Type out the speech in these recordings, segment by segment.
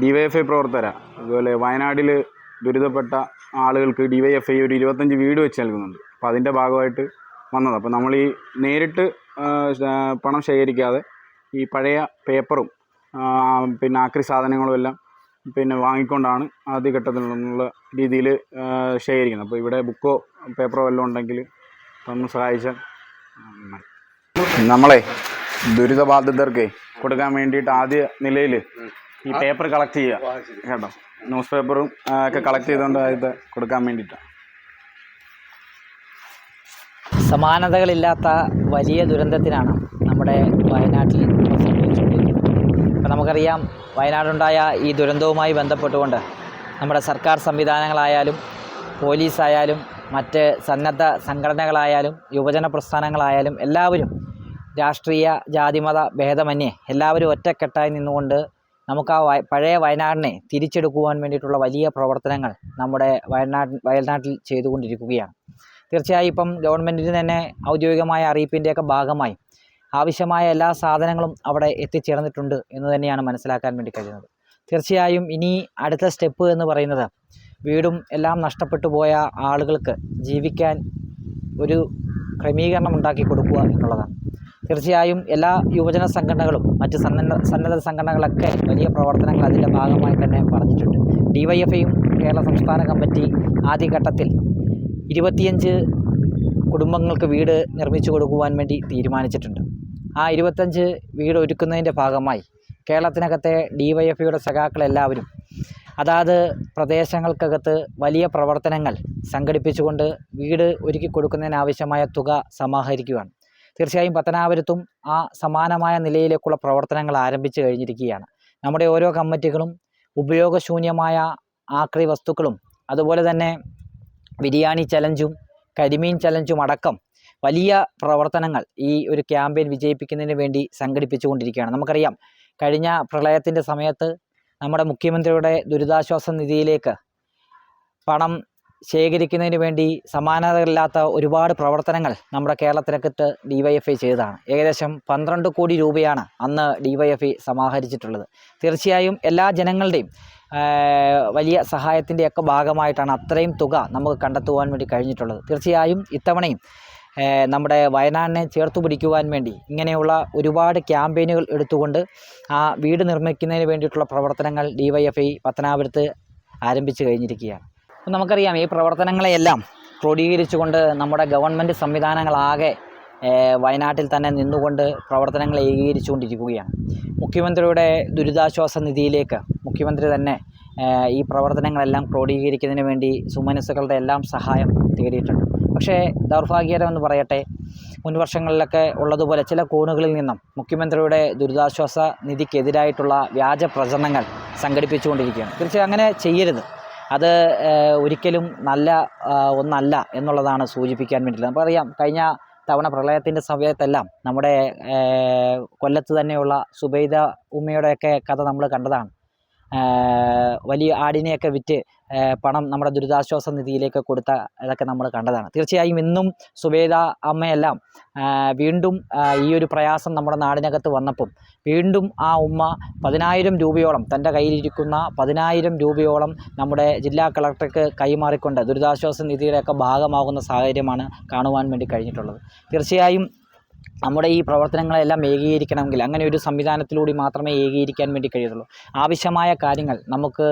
DYFI പ്രവർത്തകരാണ് അതുപോലെ വയനാട്ടിൽ ദുരിതപ്പെട്ട ആളുകൾക്ക് ഡിവൈഎഫ്ഐ ഒരു ഇരുപത്തഞ്ച് വീട് വെച്ച് നൽകുന്നുണ്ട്. അപ്പോൾ അതിന്റെ ഭാഗമായിട്ട് വന്നത്. അപ്പോൾ നമ്മൾ ഈ നേരിട്ട് പണം ശേഖരിക്കാതെ ഈ പഴയ പേപ്പറും പിന്നെ ആക്രി സാധനങ്ങളും എല്ലാം പിന്നെ വാങ്ങിക്കൊണ്ടാണ് ആദ്യ ഘട്ടത്തിലുള്ള രീതിയിൽ ശേഖരിക്കുന്നത്. അപ്പോൾ ഇവിടെ ബുക്കോ പേപ്പറോ എല്ലാം ഉണ്ടെങ്കിൽ ഒന്ന് സഹായിച്ചാൽ നമ്മളെ ദുരിതബാധിതർക്ക് കൊടുക്കാൻ വേണ്ടിയിട്ട് ആദ്യ നിലയിൽ ഈ പേപ്പർ കളക്ട് ചെയ്യുക. കേട്ടോ? ന്യൂസ് പേപ്പറും ഒക്കെ കളക്ട് ചെയ്തുകൊണ്ട് അത് കൊടുക്കാൻ വേണ്ടിയിട്ടാണ് സമാനതകളില്ലാത്ത വലിയ ദുരന്തത്തിനാണ് നമ്മുടെ വയനാട്ടിൽ ഇപ്പോൾ സംഭവിച്ചുകൊണ്ടിരിക്കുന്നത് നമുക്കറിയാം വയനാടുണ്ടായ ഈ ദുരന്തവുമായി ബന്ധപ്പെട്ടുകൊണ്ട് നമ്മുടെ സർക്കാർ സംവിധാനങ്ങളായാലും പോലീസായാലും മറ്റ് സന്നദ്ധ സംഘടനകളായാലും യുവജന പ്രസ്ഥാനങ്ങളായാലും എല്ലാവരും രാഷ്ട്രീയ ജാതിമത ഭേദമന്യേ എല്ലാവരും ഒറ്റക്കെട്ടായി നിന്നുകൊണ്ട് നമുക്ക് ആ പഴയ വയനാടിനെ തിരിച്ചെടുക്കുവാൻ വേണ്ടിയിട്ടുള്ള വലിയ പ്രവർത്തനങ്ങൾ നമ്മുടെ വയനാട് വയനാട്ടിൽ ചെയ്തുകൊണ്ടിരിക്കുകയാണ്. തീർച്ചയായും ഇപ്പം ഗവൺമെന്റിന് തന്നെ ഔദ്യോഗികമായ അറിയിപ്പിന്റെയൊക്കെ ഭാഗമായി ആവശ്യമായ എല്ലാ സാധനങ്ങളും അവിടെ എത്തിച്ചേർന്നിട്ടുണ്ട് എന്ന് തന്നെയാണ് മനസ്സിലാക്കാൻ വേണ്ടി കഴിയുന്നത്. തീർച്ചയായും ഇനി അടുത്ത സ്റ്റെപ്പ് എന്ന് പറയുന്നത് വീടും എല്ലാം നഷ്ടപ്പെട്ടു പോയ ആളുകൾക്ക് ജീവിക്കാൻ ഒരു ക്രമീകരണം ഉണ്ടാക്കി കൊടുക്കുക എന്നുള്ളതാണ്. തീർച്ചയായും എല്ലാ യുവജന സംഘടനകളും മറ്റ് സന്നദ്ധ സംഘടനകളൊക്കെ വലിയ പ്രവർത്തനങ്ങൾ അതിന്റെ ഭാഗമായി തന്നെ പറഞ്ഞിട്ടുണ്ട്. ഡിവൈഎഫ്ഐയും കേരള സംസ്ഥാന കമ്മിറ്റി ആദ്യഘട്ടത്തിൽ ഇരുപത്തിയഞ്ച് കുടുംബങ്ങൾക്ക് വീട് നിർമ്മിച്ചു കൊടുക്കുവാൻ വേണ്ടി തീരുമാനിച്ചിട്ടുണ്ട്. ആ ഇരുപത്തഞ്ച് വീട് ഒരുക്കുന്നതിന്റെ ഭാഗമായി കേരളത്തിനകത്തെ ഡിവൈഎഫ്ഐയുടെ സഖാക്കളെല്ലാവരും അതാത് പ്രദേശങ്ങൾക്കകത്ത് വലിയ പ്രവർത്തനങ്ങൾ സംഘടിപ്പിച്ചുകൊണ്ട് വീട് ഒരുക്കി കൊടുക്കുന്നതിനാവശ്യമായ തുക സമാഹരിക്കുകയാണ് തീർച്ചയായും പത്തനാപുരത്തും ആ സമാനമായ നിലയിലേക്കുള്ള പ്രവർത്തനങ്ങൾ ആരംഭിച്ചു കഴിഞ്ഞിരിക്കുകയാണ്. നമ്മുടെ ഓരോ കമ്മിറ്റികളും ഉപയോഗശൂന്യമായ ആക്രി വസ്തുക്കളും അതുപോലെ തന്നെ ബിരിയാണി ചലഞ്ചും കരിമീൻ ചലഞ്ചും അടക്കം വലിയ പ്രവർത്തനങ്ങൾ ഈ ഒരു ക്യാമ്പയിൻ വിജയിപ്പിക്കുന്നതിന് വേണ്ടി സംഘടിപ്പിച്ചുകൊണ്ടിരിക്കുകയാണ്. നമുക്കറിയാം കഴിഞ്ഞ പ്രളയത്തിന്റെ സമയത്ത് നമ്മുടെ മുഖ്യമന്ത്രിയുടെ ദുരിതാശ്വാസ നിധിയിലേക്ക് പണം ശേഖരിക്കുന്നതിന് വേണ്ടി സമാനതകളില്ലാത്ത ഒരുപാട് പ്രവർത്തനങ്ങൾ നമ്മുടെ കേരളത്തിനകത്ത് ഡിവൈഎഫ്ഐ ചെയ്തതാണ്. ഏകദേശം പന്ത്രണ്ട് കോടി രൂപയാണ് അന്ന് ഡിവൈഎഫ്ഐ സമാഹരിച്ചിട്ടുള്ളത്. തീർച്ചയായും എല്ലാ ജനങ്ങളുടെയും വലിയ സഹായത്തിന്റെയൊക്കെ ഭാഗമായിട്ടാണ് അത്രയും തുക നമുക്ക് കണ്ടെത്തുവാൻ വേണ്ടി കഴിഞ്ഞിട്ടുള്ളത്. തീർച്ചയായും ഇത്തവണയും നമ്മുടെ വയനാടിനെ ചേർത്തു പിടിക്കുവാൻ വേണ്ടി ഇങ്ങനെയുള്ള ഒരുപാട് ക്യാമ്പയിനുകൾ എടുത്തുകൊണ്ട് ആ വീട് നിർമ്മിക്കുന്നതിന് വേണ്ടിയിട്ടുള്ള പ്രവർത്തനങ്ങൾ ഡി വൈ എഫ് ഐ പത്തനാപുരത്ത് ആരംഭിച്ചു കഴിഞ്ഞിരിക്കുകയാണ്. അപ്പം നമുക്കറിയാം ഈ പ്രവർത്തനങ്ങളെയെല്ലാം ക്രോഡീകരിച്ചുകൊണ്ട് നമ്മുടെ ഗവൺമെന്റ് സംവിധാനങ്ങളാകെ വയനാട്ടിൽ തന്നെ നിന്നുകൊണ്ട് പ്രവർത്തനങ്ങൾ ഏകീകരിച്ചുകൊണ്ടിരിക്കുകയാണ്. മുഖ്യമന്ത്രിയുടെ ദുരിതാശ്വാസ നിധിയിലേക്ക് മുഖ്യമന്ത്രി തന്നെ ഈ പ്രവർത്തനങ്ങളെല്ലാം ക്രോഡീകരിക്കുന്നതിന് വേണ്ടി സുമനസ്സുകളുടെ എല്ലാം സഹായം തേടിയിട്ടുണ്ട്. പക്ഷേ ദൗർഭാഗ്യകരമെന്ന് പറയട്ടെ മുൻ വർഷങ്ങളിലൊക്കെ ഉള്ളതുപോലെ ചില കോണുകളിൽ നിന്നും മുഖ്യമന്ത്രിയുടെ ദുരിതാശ്വാസ നിധിക്കെതിരായിട്ടുള്ള വ്യാജ പ്രചരണങ്ങൾ സംഘടിപ്പിച്ചുകൊണ്ടിരിക്കുകയാണ്. തീർച്ചയായും അങ്ങനെ ചെയ്യരുത്. അത് ഒരിക്കലും നല്ല ഒന്നല്ല എന്നുള്ളതാണ് സൂചിപ്പിക്കാൻ വേണ്ടിയിട്ടുള്ളത്. നമുക്കറിയാം കഴിഞ്ഞ തവണ പ്രളയത്തിന്റെ സമയത്തെല്ലാം നമ്മുടെ കൊല്ലത്ത് തന്നെയുള്ള സുബൈദ ഉമ്മയുടെയൊക്കെ കഥ നമ്മൾ കണ്ടതാണ്. വലിയ ആടിനെയൊക്കെ വിറ്റ് പണം നമ്മുടെ ദുരിതാശ്വാസ നിധിയിലേക്ക് കൊടുത്ത ഇതൊക്കെ നമ്മൾ കണ്ടതാണ്. തീർച്ചയായും ഇന്നും സുബേദ അമ്മയെല്ലാം വീണ്ടും ഈ ഒരു പ്രയാസം നമ്മുടെ നാടിനകത്ത് വന്നപ്പം വീണ്ടും ആ ഉമ്മ പതിനായിരം രൂപയോളം തന്റെ കയ്യിലിരിക്കുന്ന പതിനായിരം രൂപയോളം നമ്മുടെ ജില്ലാ കളക്ടർക്ക് കൈമാറിക്കൊണ്ട് ദുരിതാശ്വാസ നിധിയുടെയൊക്കെ ഭാഗമാകുന്ന സാഹചര്യമാണ് കാണുവാൻ വേണ്ടി കഴിഞ്ഞിട്ടുള്ളത്. തീർച്ചയായും നമ്മുടെ ഈ പ്രവർത്തനങ്ങളെല്ലാം ഏകീകരിക്കണമെങ്കിൽ അങ്ങനെ ഒരു സംവിധാനത്തിലൂടെ മാത്രമേ ഏകീകരിക്കാൻ വേണ്ടി കഴിയത്തുള്ളൂ. ആവശ്യമായ കാര്യങ്ങൾ നമുക്ക്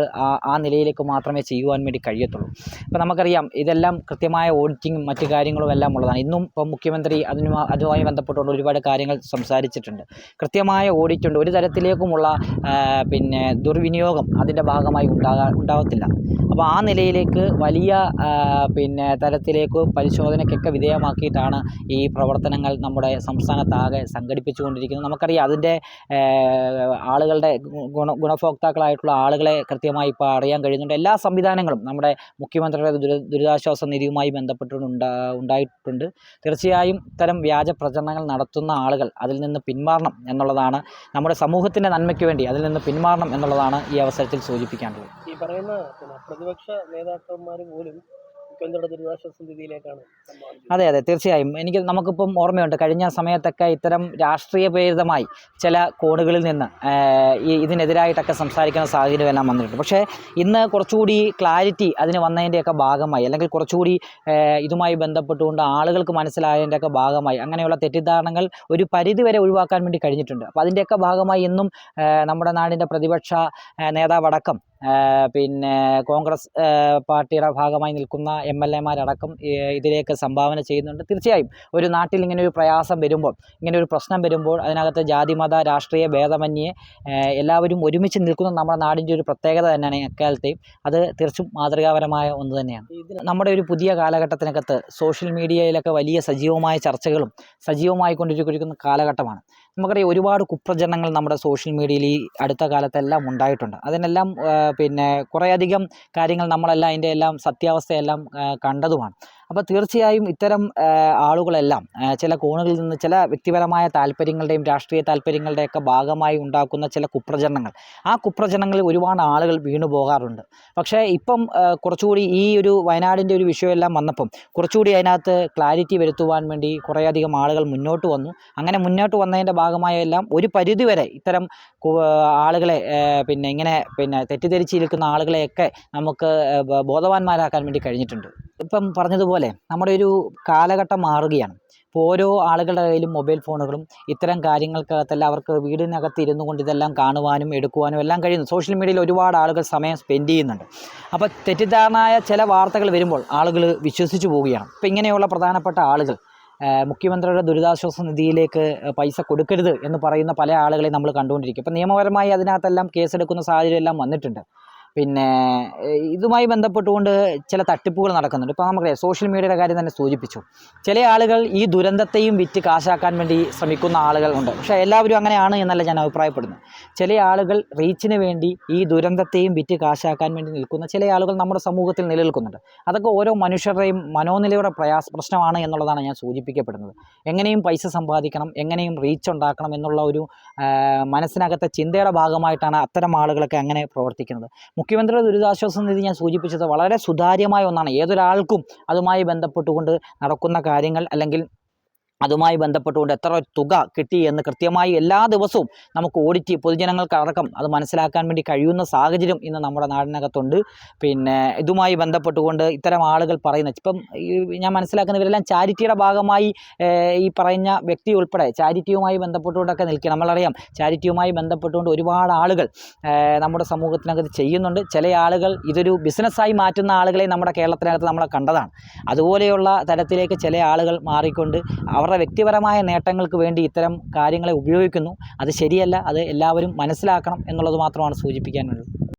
ആ നിലയിലേക്ക് മാത്രമേ ചെയ്യുവാൻ വേണ്ടി കഴിയത്തുള്ളൂ. ഇപ്പോൾ നമുക്കറിയാം ഇതെല്ലാം കൃത്യമായ ഓഡിറ്റിങ്ങും മറ്റു കാര്യങ്ങളും എല്ലാം ഉള്ളതാണ്. ഇന്നും ഇപ്പം മുഖ്യമന്ത്രി അതിനു അതുമായി ബന്ധപ്പെട്ടുള്ള ഒരുപാട് കാര്യങ്ങൾ സംസാരിച്ചിട്ടുണ്ട്. കൃത്യമായ ഓഡിറ്റ് ഉണ്ട്. ഒരു തരത്തിലേക്കുമുള്ള പിന്നെ ദുർവിനിയോഗം അതിന്റെ ഭാഗമായി ഉണ്ടാകാ ഉണ്ടാകത്തില്ല അപ്പോൾ ആ നിലയിലേക്ക് വലിയ പിന്നെ തരത്തിലേക്ക് പരിശോധനയ്ക്കൊക്കെ വിധേയമാക്കിയിട്ടാണ് ഈ പ്രവർത്തനങ്ങൾ നമ്മുടെ സംസ്ഥാനത്താകെ സംഘടിപ്പിച്ചുകൊണ്ടിരിക്കുന്നത് നമുക്കറിയാം അതിന്റെ ആളുകളുടെ ഗുണ ഗുണഭോക്താക്കളായിട്ടുള്ള ആളുകളെ കൃത്യമായി ഇപ്പോൾ അറിയാൻ കഴിയുന്നുണ്ട്. എല്ലാ സംവിധാനങ്ങളും നമ്മുടെ മുഖ്യമന്ത്രിയുടെ ദുരി ദുരിതാശ്വാസ നിധിയുമായി ബന്ധപ്പെട്ടുണ്ടാ ഉണ്ടായിട്ടുണ്ട്. തീർച്ചയായും ഇത്തരം വ്യാജ പ്രചരണങ്ങൾ നടത്തുന്ന ആളുകൾ അതിൽ നിന്ന് പിന്മാറണം എന്നുള്ളതാണ് നമ്മുടെ സമൂഹത്തിന്റെ നന്മയ്ക്ക് വേണ്ടി അതിൽ നിന്ന് പിന്മാറണം എന്നുള്ളതാണ് ഈ അവസരത്തിൽ സൂചിപ്പിക്കാനുള്ളത്. ഈ പറയുന്ന പ്രതിപക്ഷ നേതാക്കന്മാർ പോലും അതെ അതെ തീർച്ചയായും. എനിക്ക് നമുക്കിപ്പം ഓർമ്മയുണ്ട് കഴിഞ്ഞ സമയത്തൊക്കെ ഇത്തരം രാഷ്ട്രീയ പ്രേരിതമായി ചില കോണുകളിൽ നിന്ന് ഈ ഇതിനെതിരായിട്ടൊക്കെ സംസാരിക്കുന്ന സാഹചര്യം എല്ലാം വന്നിട്ടുണ്ട്. പക്ഷേ ഇന്ന് കുറച്ചുകൂടി ക്ലാരിറ്റി അതിന് വന്നതിന്റെയൊക്കെ ഭാഗമായി അല്ലെങ്കിൽ കുറച്ചുകൂടി ഇതുമായി ബന്ധപ്പെട്ടുകൊണ്ട് ആളുകൾക്ക് മനസ്സിലായതിന്റെയൊക്കെ ഭാഗമായി അങ്ങനെയുള്ള തെറ്റിദ്ധാരണകൾ ഒരു പരിധിവരെ ഒഴിവാക്കാൻ വേണ്ടി കഴിഞ്ഞിട്ടുണ്ട്. അപ്പോൾ അതിന്റെയൊക്കെ ഭാഗമായി ഇന്നും നമ്മുടെ നാടിന്റെ പ്രതിപക്ഷ നേതാവടക്കം പിന്നെ കോൺഗ്രസ് പാർട്ടിയുടെ ഭാഗമായി നിൽക്കുന്ന എം എൽ എമാരടക്കം ഇതിലേക്ക് സംഭാവന ചെയ്യുന്നുണ്ട്. തീർച്ചയായും ഒരു നാട്ടിൽ ഇങ്ങനെ ഒരു പ്രയാസം വരുമ്പോൾ ഇങ്ങനെ ഒരു പ്രശ്നം വരുമ്പോൾ അതിനകത്ത് ജാതിമത രാഷ്ട്രീയ ഭേദമന്യേ എല്ലാവരും ഒരുമിച്ച് നിൽക്കുന്ന നമ്മുടെ നാടിന്റെ ഒരു പ്രത്യേകത തന്നെയാണ് എക്കാലത്തെയും അത് തീർച്ചും മാതൃകാപരമായ ഒന്ന് തന്നെയാണ്. നമ്മുടെ ഒരു പുതിയ കാലഘട്ടത്തിനകത്ത് സോഷ്യൽ മീഡിയയിലൊക്കെ വലിയ സജീവമായ ചർച്ചകളും സജീവമായി കൊണ്ടിരിക്കുന്ന കാലഘട്ടമാണ്. നമുക്കറിയാം ഒരുപാട് കുപ്രചരണങ്ങൾ നമ്മുടെ സോഷ്യൽ മീഡിയയിൽ ഈ അടുത്ത കാലത്തെല്ലാം ഉണ്ടായിട്ടുണ്ട്. അതിനെല്ലാം പിന്നെ കുറേയധികം കാര്യങ്ങൾ നമ്മളെല്ലാം അതിന്റെ എല്ലാം സത്യാവസ്ഥയെല്ലാം കണ്ടതുമാണ്. അപ്പോൾ തീർച്ചയായും ഇത്തരം ആളുകളെല്ലാം ചില കോണുകളിൽ നിന്ന് ചില വ്യക്തിപരമായ താല്പര്യങ്ങളുടെയും രാഷ്ട്രീയ താല്പര്യങ്ങളുടെയൊക്കെ ഭാഗമായി ഉണ്ടാക്കുന്ന ചില കുപ്രചരണങ്ങൾ. ആ കുപ്രചരണങ്ങളിൽ ഒരുപാട് ആളുകൾ വീണു പോകാറുണ്ട്. പക്ഷേ ഇപ്പം കുറച്ചുകൂടി ഈ ഒരു വയനാടിന്റെ ഒരു വിഷയമെല്ലാം വന്നപ്പം കുറച്ചുകൂടി അതിനകത്ത് ക്ലാരിറ്റി വരുത്തുവാൻ വേണ്ടി കുറേയധികം ആളുകൾ മുന്നോട്ട് വന്നു. അങ്ങനെ മുന്നോട്ട് വന്നതിന്റെ ഭാഗമായെല്ലാം ഒരു പരിധിവരെ ഇത്തരം ആളുകളെ പിന്നെ ഇങ്ങനെ പിന്നെ തെറ്റിദ്ധരിച്ചിരിക്കുന്ന ആളുകളെയൊക്കെ നമുക്ക് ബോധവാന്മാരാക്കാൻ വേണ്ടി കഴിഞ്ഞിട്ടുണ്ട്. ഇപ്പം പറഞ്ഞതുപോലെ നമ്മുടെ ഒരു കാലഘട്ടം മാറുകയാണ്. ഇപ്പോൾ ഓരോ ആളുകളുടെ കയ്യിലും മൊബൈൽ ഫോണുകളും ഇത്തരം കാര്യങ്ങൾക്കകത്തെല്ലാം അവർക്ക് വീടിനകത്ത് ഇരുന്നു കൊണ്ട് ഇതെല്ലാം കാണുവാനും എടുക്കുവാനും എല്ലാം കഴിയുന്നു. സോഷ്യൽ മീഡിയയിൽ ഒരുപാട് ആളുകൾ സമയം സ്പെൻഡ് ചെയ്യുന്നുണ്ട്. അപ്പോൾ തെറ്റിദ്ധാരണയായ ചില വാർത്തകൾ വരുമ്പോൾ ആളുകൾ വിശ്വസിച്ച് പോവുകയാണ്. ഇപ്പോൾ ഇങ്ങനെയുള്ള പ്രധാനപ്പെട്ട ആളുകൾ മുഖ്യമന്ത്രിയുടെ ദുരിതാശ്വാസ നിധിയിലേക്ക് പൈസ കൊടുക്കരുത് എന്ന് പറയുന്ന പല ആളുകളെയും നമ്മൾ കണ്ടുകൊണ്ടിരിക്കും. ഇപ്പം നിയമപരമായി അതിനകത്തെല്ലാം കേസെടുക്കുന്ന സാഹചര്യം എല്ലാം വന്നിട്ടുണ്ട്. പിന്നെ ഇതുമായി ബന്ധപ്പെട്ടുകൊണ്ട് ചില തട്ടിപ്പുകൾ നടക്കുന്നുണ്ട്. ഇപ്പോൾ നമുക്കറിയാം സോഷ്യൽ മീഡിയയുടെ കാര്യം തന്നെ സൂചിപ്പിച്ചു. ചില ആളുകൾ ഈ ദുരന്തത്തെയും വിറ്റ് കാശാക്കാൻ വേണ്ടി ശ്രമിക്കുന്ന ആളുകളുണ്ട് പക്ഷേ എല്ലാവരും അങ്ങനെയാണ് എന്നല്ല ഞാൻ അഭിപ്രായപ്പെടുന്നു ചില ആളുകൾ റീച്ചിന് വേണ്ടി ഈ ദുരന്തത്തെയും വിറ്റ് കാശാക്കാൻ വേണ്ടി നിൽക്കുന്ന ചില ആളുകൾ നമ്മുടെ സമൂഹത്തിൽ നിലനിൽക്കുന്നുണ്ട്. അതൊക്കെ ഓരോ മനുഷ്യരുടെയും മനോനിലയുടെ പ്രയാസ പ്രശ്നമാണ് എന്നുള്ളതാണ് ഞാൻ സൂചിപ്പിക്കപ്പെടുന്നത്. എങ്ങനെയും പൈസ സമ്പാദിക്കണം എങ്ങനെയും റീച്ച് ഉണ്ടാക്കണം എന്നുള്ള ഒരു മനസ്സിനകത്തെ ചിന്തയുടെ ഭാഗമായിട്ടാണ് അത്തരം ആളുകളൊക്കെ അങ്ങനെ പ്രവർത്തിക്കുന്നത്. മുഖ്യമന്ത്രിയുടെ ദുരിതാശ്വാസ നിധി ഞാൻ സൂചിപ്പിച്ചത് വളരെ സുതാര്യമായ ഒന്നാണ്. ഏതൊരാൾക്കും അതുമായി ബന്ധപ്പെട്ടുകൊണ്ട് നടക്കുന്ന കാര്യങ്ങൾ അല്ലെങ്കിൽ അതുമായി ബന്ധപ്പെട്ടുകൊണ്ട് എത്ര തുക കിട്ടി എന്ന് കൃത്യമായി എല്ലാ ദിവസവും നമുക്ക് ഓഡിറ്റ് പൊതുജനങ്ങൾക്ക് അടക്കം അത് മനസ്സിലാക്കാൻ വേണ്ടി കഴിയുന്ന സാഹചര്യം ഇന്ന് നമ്മുടെ നാടിനകത്തുണ്ട്. പിന്നെ ഇതുമായി ബന്ധപ്പെട്ടുകൊണ്ട് ഇത്തരം ആളുകൾ പറയുന്ന ഇപ്പം ഞാൻ മനസ്സിലാക്കുന്ന ഇവരെല്ലാം ചാരിറ്റിയുടെ ഭാഗമായി ഈ പറയുന്ന വ്യക്തി ഉൾപ്പെടെ ചാരിറ്റിയുമായി ബന്ധപ്പെട്ടുകൊണ്ടൊക്കെ നിൽക്കുക നമ്മളറിയാം ചാരിറ്റിയുമായി ബന്ധപ്പെട്ടുകൊണ്ട് ഒരുപാട് ആളുകൾ നമ്മുടെ സമൂഹത്തിനകത്ത് ചെയ്യുന്നുണ്ട്. ചില ആളുകൾ ഇതൊരു ബിസിനസ്സായി മാറ്റുന്ന ആളുകളെ നമ്മുടെ കേരളത്തിനകത്ത് നമ്മളെ കണ്ടതാണ്. അതുപോലെയുള്ള തരത്തിലേക്ക് ചില ആളുകൾ മാറിക്കൊണ്ട് അവരുടെ വ്യക്തിപരമായ നേട്ടങ്ങൾക്ക് വേണ്ടി ഇത്തരം കാര്യങ്ങളെ ഉപയോഗിക്കുന്നു. അത് ശരിയല്ല അത് എല്ലാവരും മനസ്സിലാക്കണം എന്നുള്ളത് മാത്രമാണ് സൂചിപ്പിക്കാനുള്ളത്.